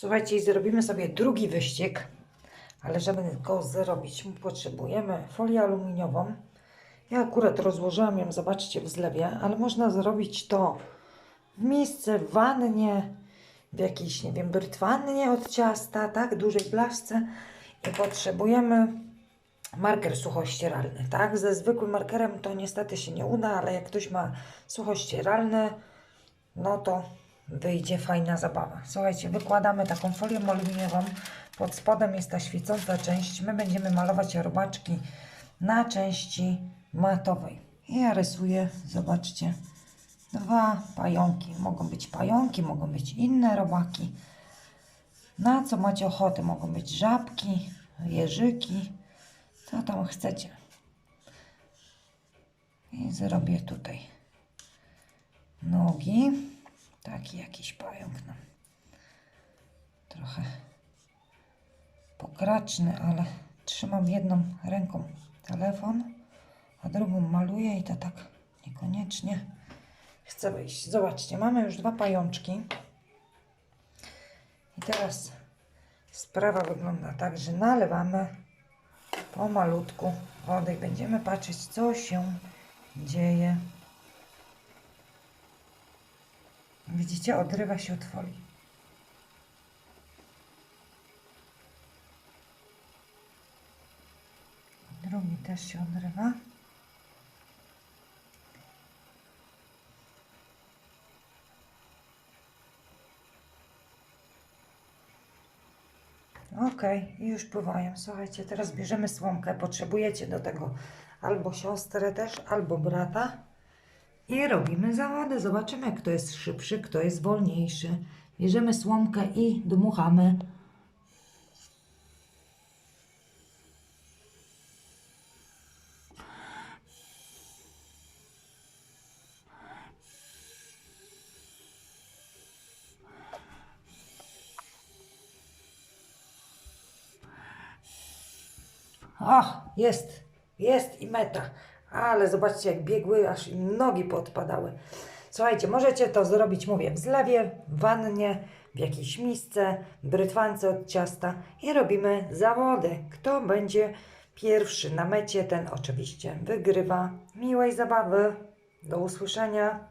Słuchajcie, zrobimy sobie drugi wyścig, ale żeby go zrobić, potrzebujemy folię aluminiową. Ja akurat rozłożyłam ją, zobaczcie, w zlewie, ale można zrobić to w miejsce, w wannie, w jakiejś, nie wiem, brytwannie od ciasta, tak, dużej blaszce i potrzebujemy marker suchościeralny, tak? Ze zwykłym markerem to niestety się nie uda, ale jak ktoś ma suchościeralny, no to wyjdzie fajna zabawa. Słuchajcie, wykładamy taką folię aluminiową, pod spodem jest ta świecąca część, my będziemy malować robaczki na części matowej. Ja rysuję, zobaczcie, dwa pająki. Mogą być pająki, mogą być inne robaki. Na co macie ochotę? Mogą być żabki, jeżyki, co tam chcecie. I zrobię tutaj nogi. Taki jakiś pająk nam. Trochę pokraczny, ale trzymam jedną ręką telefon, a drugą maluję i to tak niekoniecznie chce wyjść. Zobaczcie, mamy już dwa pajączki. I teraz sprawa wygląda tak, że nalewamy pomalutku wody i będziemy patrzeć, co się dzieje. Widzicie, odrywa się od folii. Drugi też się odrywa. I już pływają. Słuchajcie, teraz bierzemy słomkę. Potrzebujecie do tego albo siostrę też, albo brata. I robimy zawody. Zobaczymy, kto jest szybszy, kto jest wolniejszy. Bierzemy słomkę i dmuchamy. O, jest, jest i meta. Ale zobaczcie, jak biegły, aż im nogi podpadały. Słuchajcie, możecie to zrobić, mówię, w zlewie, w wannie, w jakiejś misce, brytwance od ciasta i robimy zawody. Kto będzie pierwszy na mecie, ten oczywiście wygrywa. Miłej zabawy. Do usłyszenia.